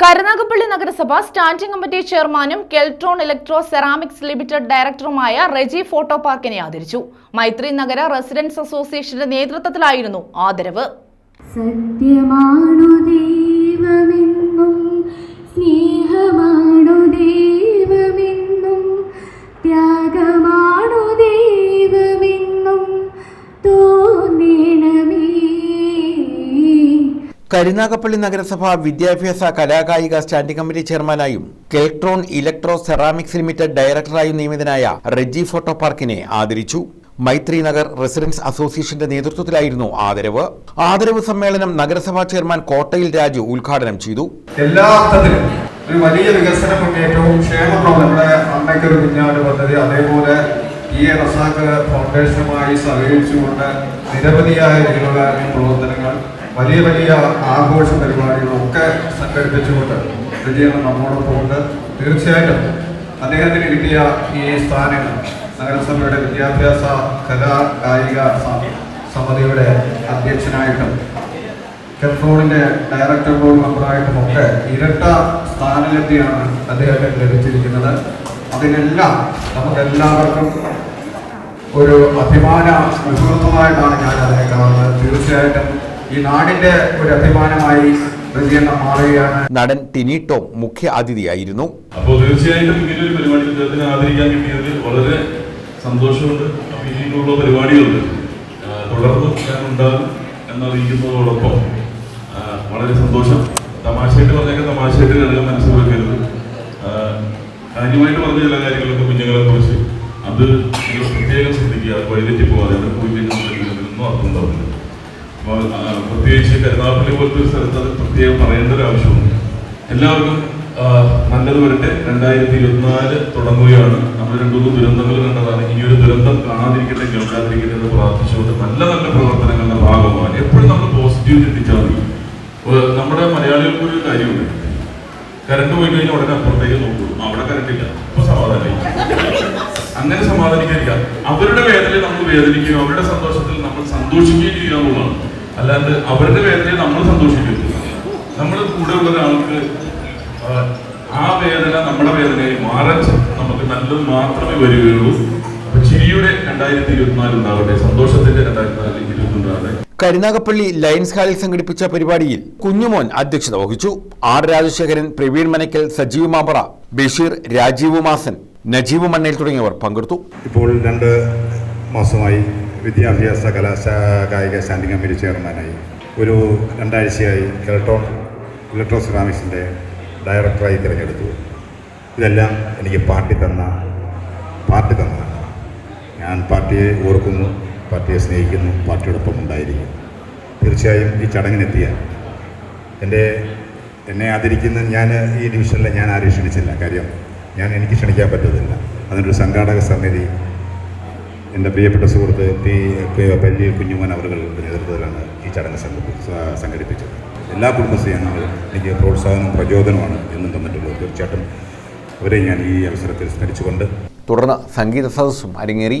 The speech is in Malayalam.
കരുനാഗപ്പള്ളി നഗരസഭ സ്റ്റാൻഡിംഗ് കമ്മിറ്റി ചെയർമാനും കെൽട്രോൺ ഇലക്ട്രോ സെറാമിക്സ് ലിമിറ്റഡ് ഡയറക്ടറുമായ റെജി ഫോട്ടോ പാർക്കിനെ ആദരിച്ചു. മൈത്രി നഗര റെസിഡൻസ് അസോസിയേഷന്റെ നേതൃത്വത്തിലായിരുന്നു ആദരവ്. സത്യമാണു ദൈവമെന്നും സ്നേഹമാണു കരുനാഗപ്പള്ളി നഗരസഭ വിദ്യാഭ്യാസ കലാകായിക സ്റ്റാൻഡിംഗ് കമ്മിറ്റി ചെയർമാനായും കെൽട്രോൺ ഇലക്ട്രോ സെറാമിക്സ് ലിമിറ്റഡ് ഡയറക്ടറായും നിയമിതനായ റെജി ഫോട്ടോ പാർക്കിനെ ആദരിച്ചു. മൈത്രി നഗർ റെസിഡൻസ് അസോസിയേഷന്റെ നേതൃത്വത്തിലായിരുന്നു ആദരവ്. ആദരവ് സമ്മേളനം നഗരസഭാ ചെയർമാൻ കോട്ടയിൽ രാജു ഉദ്ഘാടനം ചെയ്തു. ഒരു വലിയ വികസന മുന്നേറ്റവും ക്ഷേമപ്രദം നമ്മുടെ അമ്മയ്ക്കൊരു പദ്ധതി. അതേപോലെ ഈ റസാഖ് ഫൗണ്ടേഷനുമായി സഹകരിച്ചുകൊണ്ട് നിരവധിയായ രീതിയിലുള്ള പ്രവർത്തനങ്ങൾ വലിയ വലിയ ആഘോഷ പരിപാടികളൊക്കെ സംഘടിപ്പിച്ചുകൊണ്ട് വിജയൻ നമ്മോടൊപ്പം ഉണ്ട്. തീർച്ചയായിട്ടും അദ്ദേഹത്തിന് കിട്ടിയ ഈ സ്ഥാനങ്ങൾ നഗരസഭയുടെ വിദ്യാഭ്യാസ കലാ കായിക സമിതിയുടെ അധ്യക്ഷനായിട്ടും കെൽട്രോണിന്റെ ഡയറക്ടർ ബോർഡ് മെമ്പറായിട്ടും ഒക്കെ ഇരട്ട സ്ഥാനലബ്ധിയാണ് അദ്ദേഹത്തിന് ലഭിച്ചിരിക്കുന്നത്. അതിനെല്ലാം നമുക്ക് എല്ലാവർക്കും ഒരു അഭിമാന മുഹൂർത്തമായിട്ടാണ് ഞാൻ അതിനെ കാണുന്നത്. തീർച്ചയായിട്ടും ഈ നാടിന്റെ ഒരു അഭിമാനമായി മാറുകയാണ്. നടൻ ടിനി ടോം മുഖ്യ അതിഥിയായിരുന്നു. അപ്പോൾ തീർച്ചയായിട്ടും ഇങ്ങനെ ഒരു പരിപാടി അദ്ദേഹത്തിന് ആദരിക്കാൻ കിട്ടിയതിൽ വളരെ സന്തോഷമുണ്ട്. അപ്പോൾ ഇനിയുള്ള പരിപാടികളുണ്ട്. തുടർന്നും ഞാൻ ഉണ്ടാകും എന്നറിയിക്കുന്നതോടൊപ്പം വളരെ സന്തോഷം. തമാശയായിട്ട് പറഞ്ഞൊക്കെ തമാശയായിട്ട് കരുതാൻ മനസ്സിൽ വെക്കരുത് കാര്യമായിട്ട് പറഞ്ഞ ചില കാര്യങ്ങളൊക്കെ കുഞ്ഞുങ്ങളെ കുറിച്ച് അത് നിങ്ങൾ പ്രത്യേകം ശ്രദ്ധിക്കുക. അത് വഴിതെറ്റി പോകാതെ പോയി കഴിഞ്ഞാൽ ഒന്നും അർത്ഥം ഉണ്ടാവില്ല. അപ്പോൾ പ്രത്യേകിച്ച് കരുനാഗപ്പള്ളി പോലത്തെ ഒരു സ്ഥലത്ത് അത് പ്രത്യേകം പറയേണ്ട ഒരു ആവശ്യമുണ്ട് എല്ലാവർക്കും നല്ലത് വരട്ടെ. രണ്ടായിരത്തി ഇരുപത്തിനാല് തുടങ്ങുകയാണ്. നമ്മൾ രണ്ടുമൂന്ന് ദുരന്തങ്ങൾ കണ്ടതാണ്. ഇനി ഒരു ദുരന്തം കാണാതിരിക്കട്ടെ കേൾക്കാതിരിക്കട്ടെ എന്ന് പ്രാർത്ഥിച്ചുകൊണ്ട് നല്ല നല്ല പ്രവർത്തനങ്ങളുടെ ഭാഗമാണ് എപ്പോഴും നമ്മൾ പോസിറ്റീവ് ചിന്തിച്ചാൽ മതി. നമ്മുടെ മലയാളികൾക്ക് ഒരു കാര്യമുണ്ട്. കറണ്ട് പോയി കഴിഞ്ഞാൽ ഉടനെ അപ്പുറത്തേക്ക് നോക്കൂ. അവിടെ കറണ്ട് ഇല്ല. അപ്പൊ സമാധാനമായി അങ്ങനെ സമാധാനിക്കാതിരിക്കാം. അവരുടെ വേദനയിൽ നമ്മൾ വേദനിക്കുകയും അവരുടെ സന്തോഷത്തിൽ നമ്മൾ സന്തോഷിക്കുകയും ചെയ്യുക എന്നുള്ളതാണ് അല്ലാണ്ട് അവരുടെ വേദനയിൽ നമ്മൾ സന്തോഷിക്കും നമ്മൾ കൂടെ ഉള്ള ഒരാൾക്ക് ആ, വേദന നമ്മുടെ വേദനയെ മാറാൻ നമുക്ക് നല്ലത് മാത്രമേ വരികയുള്ളൂ. അപ്പൊ ചിരിയുടെ രണ്ടായിരത്തി ഇരുപത്തിനാല് ഉണ്ടാവട്ടെ സന്തോഷത്തിന്റെ രണ്ടായിരത്തി ഇരുപത്തി ഉണ്ടാവട്ടെ കരുനാഗപ്പള്ളി ലയൻസ് ഹാളിൽ സംഘടിപ്പിച്ച പരിപാടിയിൽ കുഞ്ഞുമോൻ അധ്യക്ഷത വഹിച്ചു. ആർ രാജശേഖരൻ പ്രവീൺ മനക്കൽ സജീവ് മാമ്പറ ബഷീർ രാജീവ് മാസൻ നജീവ് മണ്ണേൽ തുടങ്ങിയവർ പങ്കെടുത്തു. ഇപ്പോൾ രണ്ട് മാസമായി വിദ്യാഭ്യാസ കലാശാ കായിക സ്റ്റാൻഡിംഗ് കമ്മിറ്റി ചെയർമാനായി ഒരു രണ്ടാഴ്ചയായി ഇലക്ട്രോ ഇലക്ട്രോ സിറാമിക്സിന്റെ ഡയറക്ടറായി തിരഞ്ഞെടുത്തു. ഇതെല്ലാം എനിക്ക് പാർട്ടി തന്ന പാർട്ടി തന്നതാണ്. ഞാൻ പാർട്ടിയെ ഓർക്കുന്നു പാർട്ടിയെ സ്നേഹിക്കുന്നു പാർട്ടിയോടൊപ്പം ഉണ്ടായിരിക്കും തീർച്ചയായും ഈ ചടങ്ങിനെത്തിയ എന്റെ എന്നെ ആദരിക്കുന്ന ഞാൻ ഈ ഡിവിഷനിൽ ഞാൻ ആരെയും ക്ഷണിച്ചില്ല. കാര്യം ഞാൻ എനിക്ക് ക്ഷണിക്കാൻ പറ്റത്തില്ല. അതിനൊരു സംഘാടക സമിതി എന്റെ പ്രിയപ്പെട്ട സുഹൃത്ത് പി പല്ലി കുഞ്ഞുമോൻ അവരുടെ നേതൃത്വത്തിലാണ് ഈ ചടങ്ങ് സംഘടിപ്പിച്ചത്. എല്ലാ കുടുംബശ്രീ അംഗങ്ങളും എനിക്ക് പ്രോത്സാഹനവും പ്രചോദനമാണ് എന്നും തന്നിട്ടുള്ളത്. തീർച്ചയായിട്ടും അവരെ ഞാൻ ഈ അവസരത്തിൽ സ്മരിച്ചുകൊണ്ട് തുടർന്ന് സംഗീത സദസ്സും അരങ്ങേറി.